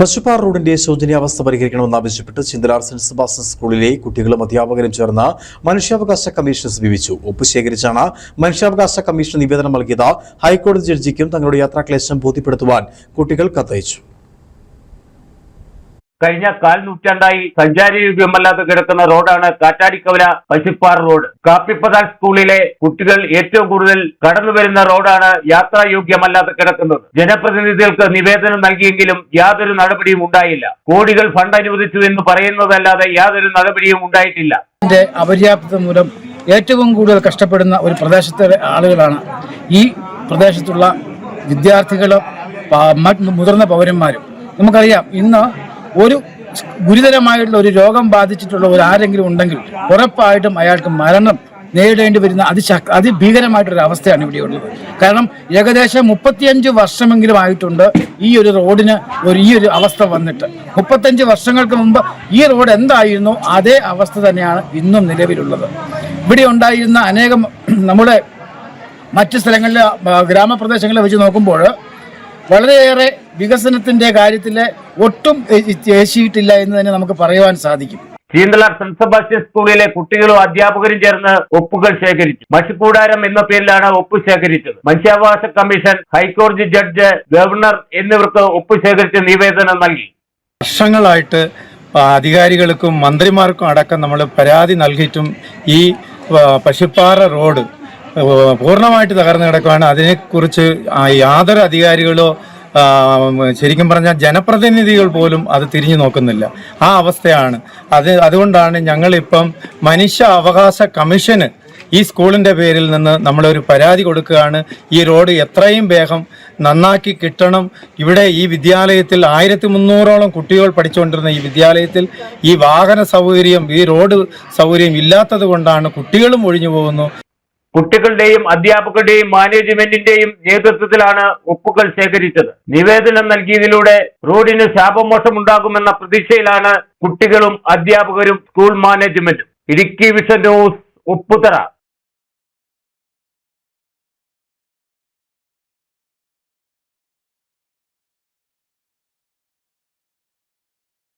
പശുപ്പാറ റോഡിന്റെ ശോചനീയാവസ്ഥ പരിഹരിക്കണമെന്ന് ആവശ്യപ്പെട്ട് ചിന്തലാർ സെന്റ് സെബാസ്റ്റ്യൻ സ്കൂളിലെ കുട്ടികളും അധ്യാപകരും ചേർന്ന് മനുഷ്യാവകാശ കമ്മീഷൻ സമീപിച്ചു. ഒപ്പ് ശേഖരിച്ചാണ് മനുഷ്യാവകാശ കമ്മീഷൻ നിവേദനം നൽകിയത്. ഹൈക്കോടതി ജഡ്ജിക്കും തങ്ങളുടെ യാത്രാക്ലേശം ബോധ്യപ്പെടുത്തുവാൻ കുട്ടികൾ കത്തയച്ചു. കഴിഞ്ഞ കാൽ നൂറ്റാണ്ടായി സഞ്ചാരയോഗ്യമല്ലാതെ കിടക്കുന്ന റോഡാണ് കാറ്റാടിക്കവല പശുപ്പാറ റോഡ്. കാപ്പിപ്പതാൽ സ്കൂളിലെ കുട്ടികൾ ഏറ്റവും കൂടുതൽ കടന്നു വരുന്ന റോഡാണ് യാത്രായോഗ്യമല്ലാതെ കിടക്കുന്നത്. ജനപ്രതിനിധികൾക്ക് നിവേദനം നൽകിയെങ്കിലും യാതൊരു നടപടിയും ഉണ്ടായില്ല. കോടികൾ ഫണ്ട് അനുവദിച്ചു എന്ന് പറയുന്നതല്ലാതെ യാതൊരു നടപടിയും ഉണ്ടായിട്ടില്ല. അപര്യാപ്തത മൂലം ഏറ്റവും കൂടുതൽ കഷ്ടപ്പെടുന്ന ഒരു പ്രദേശത്തെ ആളുകളാണ് ഈ പ്രദേശത്തുള്ള വിദ്യാർത്ഥികളും മുതിർന്ന പൗരന്മാരും. നമുക്കറിയാം ഇന്ന് ഒരു ഗുരുതരമായിട്ടുള്ള ഒരു രോഗം ബാധിച്ചിട്ടുള്ള ഒരു ആരെങ്കിലും ഉണ്ടെങ്കിൽ ഉറപ്പായിട്ടും അയാൾക്ക് മരണം നേരിടേണ്ടി വരുന്ന അതിശക് അതിഭീകരമായിട്ടൊരു അവസ്ഥയാണ് ഇവിടെയുള്ളത് കാരണം ഏകദേശം മുപ്പത്തിയഞ്ച് വർഷമെങ്കിലും ആയിട്ടുണ്ട് ഈ ഒരു റോഡിന് ഒരു ഈ ഒരു അവസ്ഥ വന്നിട്ട്. മുപ്പത്തഞ്ച് വർഷങ്ങൾക്ക് മുമ്പ് ഈ റോഡ് എന്തായിരുന്നു? അതേ അവസ്ഥ തന്നെയാണ് ഇന്നും നിലവിലുള്ളത്. ഇവിടെ ഉണ്ടായിരുന്ന അനേകം നമ്മുടെ മറ്റ് സ്ഥലങ്ങളിലെ ഗ്രാമപ്രദേശങ്ങളെ വെച്ച് നോക്കുമ്പോൾ വളരെയേറെ വികസനത്തിന്റെ കാര്യത്തിൽ ഒട്ടും ഏശിയിട്ടില്ല എന്ന് തന്നെ നമുക്ക് പറയുവാൻ സാധിക്കും. ചീന്തലാർ സെന്റ് സെബാസ്റ്റ്യൻ സ്കൂളിലെ കുട്ടികളും അധ്യാപകരും ചേർന്ന് ഒപ്പുകൾ ശേഖരിച്ചു. മഷിക്കൂടാരം എന്ന പേരിലാണ് ഒപ്പ് ശേഖരിച്ചത്. മനുഷ്യാവകാശ കമ്മീഷൻ ഹൈക്കോടതി ജഡ്ജ് ഗവർണർ എന്നിവർക്ക് ഒപ്പ് ശേഖരിച്ച് നിവേദനം നൽകി. വർഷങ്ങളായിട്ട് അധികാരികൾക്കും മന്ത്രിമാർക്കും അടക്കം നമ്മൾ പരാതി നൽകിയിട്ടും ഈ പശുപ്പാറ റോഡ് പൂർണമായിട്ട് തകർന്നു കിടക്കുകയാണ് അതിനെക്കുറിച്ച് യാതൊരു അധികാരികളോ ശരിക്കും പറഞ്ഞാൽ ജനപ്രതിനിധികൾ പോലും അത് തിരിഞ്ഞു നോക്കുന്നില്ല. ആ അവസ്ഥയാണ്. അത് അതുകൊണ്ടാണ് ഞങ്ങളിപ്പം മനുഷ്യ അവകാശ കമ്മീഷന് ഈ സ്കൂളിന്റെ പേരിൽ നിന്ന് നമ്മളൊരു പരാതി കൊടുക്കുകയാണ്. ഈ റോഡ് എത്രയും വേഗം നന്നാക്കി കിട്ടണം. ഇവിടെ ഈ വിദ്യാലയത്തിൽ ആയിരത്തി മുന്നൂറോളം കുട്ടികൾ പഠിച്ചുകൊണ്ടിരുന്ന ഈ വിദ്യാലയത്തിൽ ഈ വാഹന സൗകര്യം ഈ റോഡ് സൗകര്യം ഇല്ലാത്തത് കൊണ്ടാണ് കുട്ടികളും ഒഴിഞ്ഞു പോകുന്നു. കുട്ടികളുടെയും അധ്യാപകരുടെയും മാനേജ്മെന്റിന്റെയും നേതൃത്വത്തിലാണ് ഒപ്പുകൾ ശേഖരിച്ചത്. നിവേദനം നൽകിയതിലൂടെ റോഡിന് ശാപമോഷം ഉണ്ടാകുമെന്ന പ്രതീക്ഷയിലാണ് കുട്ടികളും അധ്യാപകരും സ്കൂൾ മാനേജ്മെന്റും. Idukki vision news Upputhara